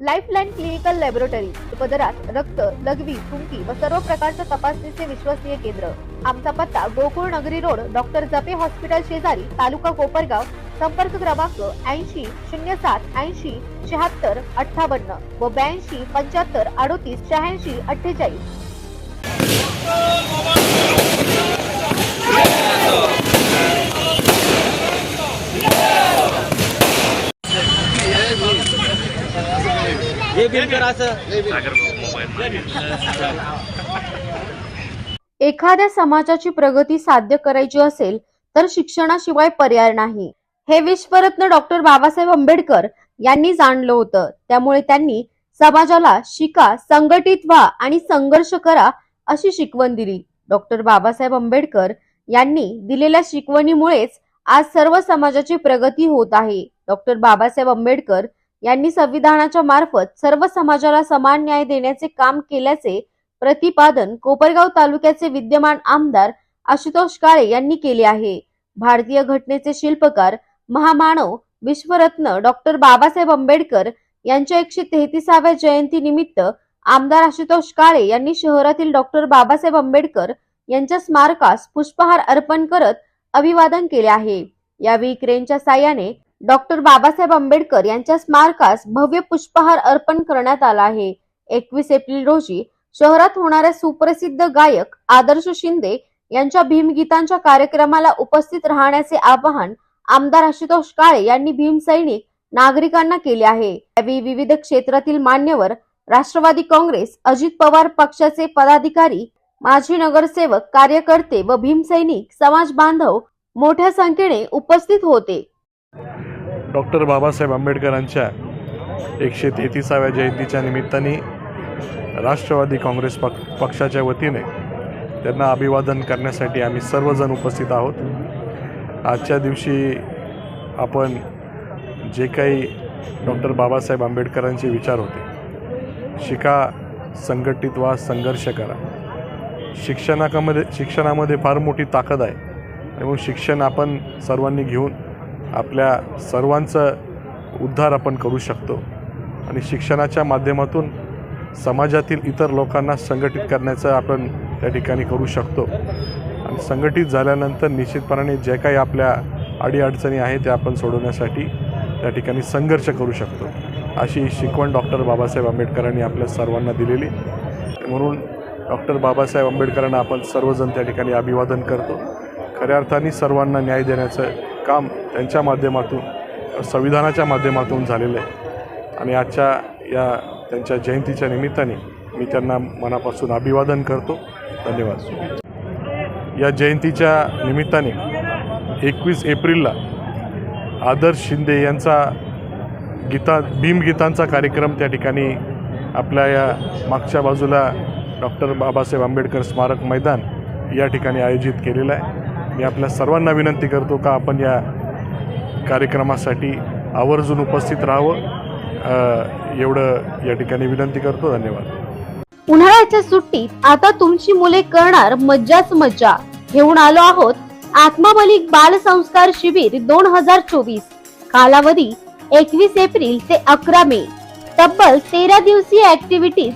Lifeline clinical laboratory उपदरात रक्त लघवी थुंकी व सर्व प्रकारच्या तपासणीचे विश्वसनीय केंद्र. आमचा पत्ता गोकुळ नगरी रोड डॉक्टर जपे हॉस्पिटल शेजारी तालुका कोपरगाव संपर्क क्रमांक ऐंशी शून्य सात ऐंशी शहात्तर अठ्ठावन्न व ब्याऐंशी पंच्याहत्तर अडोतीस शहाऐंशी अठ्ठेचाळीस. एखाद्या समाजाची प्रगती साध्य करायची असेल तर शिक्षणाशिवाय पर्याय नाही. हे विश्वरत्न डॉक्टर बाबासाहेब आंबेडकर यांनी जाणलं होतं. त्यामुळे त्यांनी समाजाला शिका संघटित व्हा आणि संघर्ष करा अशी शिकवण दिली. डॉक्टर बाबासाहेब आंबेडकर यांनी दिलेल्या शिकवणीमुळेच आज सर्व समाजाची प्रगती होत आहे. डॉक्टर बाबासाहेब आंबेडकर यांनी संविधानाच्या मार्फत सर्व समाजाला समान न्याय देण्याचे काम केल्याचे प्रतिपादन कोपरगाव तालुक्याचे विद्यमान आमदार आशुतोष काळे यांनी केले आहे. भारतीय घटनेचे शिल्पकार महामानव विश्वरत्न डॉक्टर बाबासाहेब आंबेडकर यांच्या एकशे तेहतीसाव्या जयंती निमित्त आमदार आशुतोष काळे यांनी शहरातील डॉक्टर बाबासाहेब आंबेडकर यांच्या स्मारकास पुष्पहार अर्पण करत अभिवादन केले आहे. यावेळी क्रेनच्या साह्याने डॉक्टर बाबासाहेब आंबेडकर यांच्या स्मारकास भव्य पुष्पहार अर्पण करण्यात आला आहे. एकवीस एप्रिल रोजी शहरात होणाऱ्या सुप्रसिद्ध गायक आदर्श शिंदे यांच्या भीमगीतांच्या कार्यक्रमाला उपस्थित राहण्याचे आवाहन आमदार आशुतोष काळे यांनी भीमसैनिक नागरिकांना केले आहे. यावेळी विविध क्षेत्रातील मान्यवर राष्ट्रवादी काँग्रेस अजित पवार पक्षाचे पदाधिकारी माजी नगरसेवक कार्यकर्ते व भीमसैनिक समाज बांधव मोठ्या संख्येने उपस्थित होते. डॉक्टर बाबासाहेब आंबेडकरांच्या एकशे तेहतीसाव्या जयंतीच्या निमित्ताने राष्ट्रवादी काँग्रेस पक पक्षाच्या वतीने त्यांना अभिवादन करण्यासाठी आम्ही सर्वजण उपस्थित आहोत. आजच्या दिवशी आपण जे काही डॉक्टर बाबासाहेब आंबेडकरांचे विचार होते शिका संघटित व्हा संघर्ष करा. शिक्षणाकामध्ये शिक्षणामध्ये फार मोठी ताकद आहे. आणि मग शिक्षण आपण सर्वांनी घेऊन आपल्या सर्वांचं उद्धार आपण करू शकतो. आणि शिक्षणाच्या माध्यमातून समाजातील इतर लोकांना संघटित करण्याचं आपण त्या ठिकाणी करू शकतो. आणि संघटित झाल्यानंतर निश्चितपणाने जे काही आपल्या अडीअडचणी आहेत त्या आपण सोडवण्यासाठी त्या ठिकाणी संघर्ष करू शकतो. अशी शिकवण डॉक्टर बाबासाहेब आंबेडकरांनी आपल्या सर्वांना दिलेली. म्हणून डॉक्टर बाबासाहेब आंबेडकरांना आपण सर्वजण त्या ठिकाणी अभिवादन करतो. खऱ्या अर्थाने सर्वांना न्याय देण्याचं काम त्यांच्या माध्यमातून संविधानाच्या माध्यमातून झालेलं आहे. आणि आजच्या या त्यांच्या जयंतीच्या निमित्ताने मी त्यांना मनापासून अभिवादन करतो. धन्यवाद. या जयंतीच्या निमित्ताने एकवीस एप्रिलला आदर्श शिंदे यांचा गीता भीमगीतांचा कार्यक्रम त्या ठिकाणी आपल्या या मागच्या बाजूला डॉक्टर बाबासाहेब आंबेडकर स्मारक मैदान या ठिकाणी आयोजित केलेलं आहे. मी आपल्या सर्वांना विनंती करतो का आपण या कार्यक्रमासाठी आवर्जून उपस्थित राहावं. एवढं या ठिकाणी विनंती करतो. धन्यवाद. उन्हाळ्याच्या सुट्टीत आता तुमची मुले करणार मज्जाच मज्जा. घेऊन आलो आहोत आत्माबलिक बाल संस्कार शिबिर दोन हजार चोवीस. कालावधी एकवीस एप्रिल ते अकरा मे. तब्बल तेरा दिवसीय ऍक्टिव्हिटीज